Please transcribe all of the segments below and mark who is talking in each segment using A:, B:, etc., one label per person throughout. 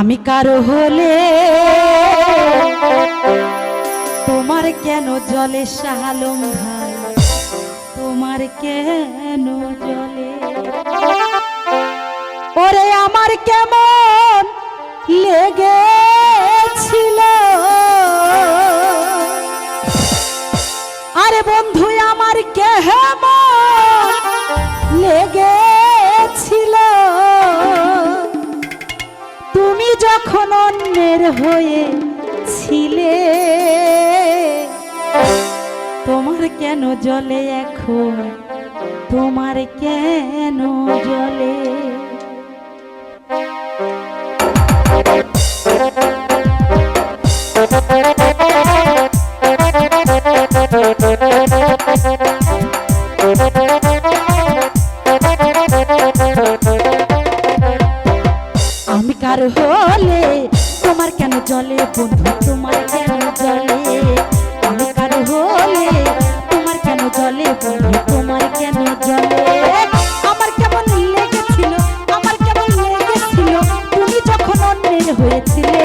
A: আমি কারও হলে তোমার কেন জলে শাহালম ভাই তোমার কেন জলে? ওরে আমার কেমন লেগেছিল? আরে বন্ধু, আমার কেমন লেগে মায়ের হয়ে ছিলে। তোমার কেন জলে এখন? তোমার কেন জলে? কার হলে জলে বন্ধু, তোমার কেন জলে আমি কারও হলে, তোমার কেন জলে বন্ধু, তোমার কেন জলে আমার কেমন লেগেছিল, আমার কেমন লেগেছিল, তুমি যখন অন্যের হয়েছিলে,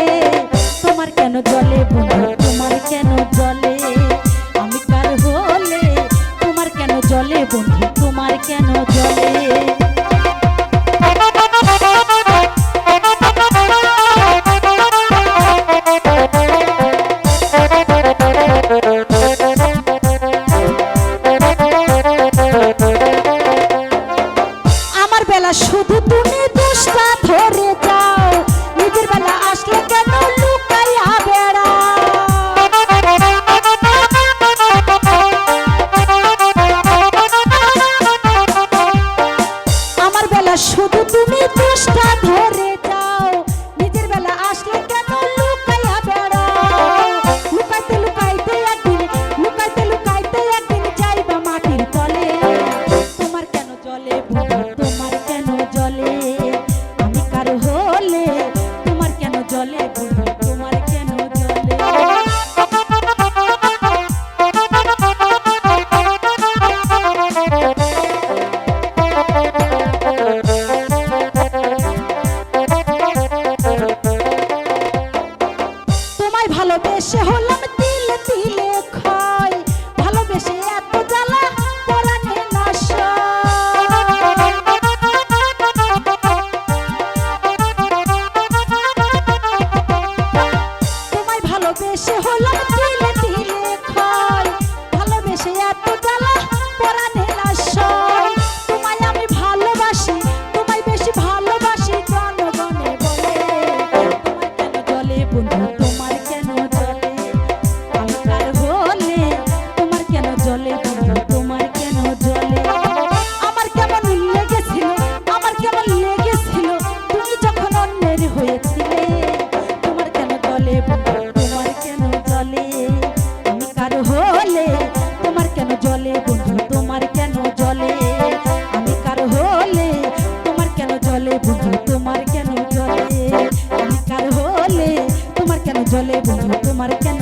A: তোমার কেন জলে বন্ধু, তোমার কেন কষ্ট কেন জলে বন্ধু তোমার কেন